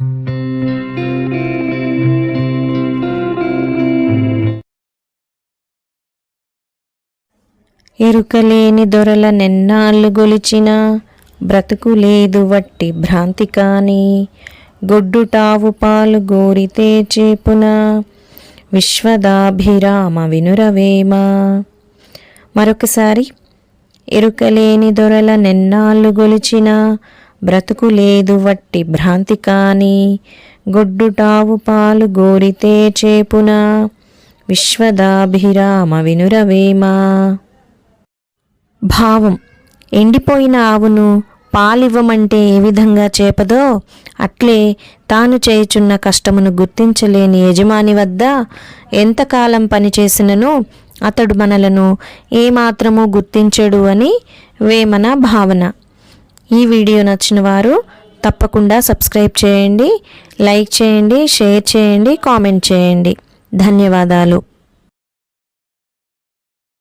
ఎరుకలేని దొరల నెన్నాళ్ళు గొలిచిన బ్రతుకు లేదు వట్టి భ్రాంతి కాని గొడ్డుటావు పాలు గోరితే చేపున విశ్వదాభిరామ వినురవేమ. మరొకసారి ఎరుకలేని దొరల నెన్నాళ్ళు గొలిచిన బ్రతుకు లేదు వట్టి భ్రాంతి కాని గొడ్డుటావు పాలు గోరితే చేపున విశ్వదాభిరామ వినురవేమా. భావం ఎండిపోయిన ఆవును పాలివ్వమంటే ఏ విధంగా చేపదో అట్లే తాను చేయుచున్న కష్టమును గుర్తించలేని యజమాని వద్ద ఎంతకాలం పనిచేసినను అతడు మనలను ఏమాత్రమూ గుర్తించడు అని వేమన భావన. ఈ వీడియో నచ్చిన వారు తప్పకుండా సబ్స్క్రైబ్ చేయండి లైక్ చేయండి షేర్ చేయండి కామెంట్ చేయండి. ధన్యవాదాలు.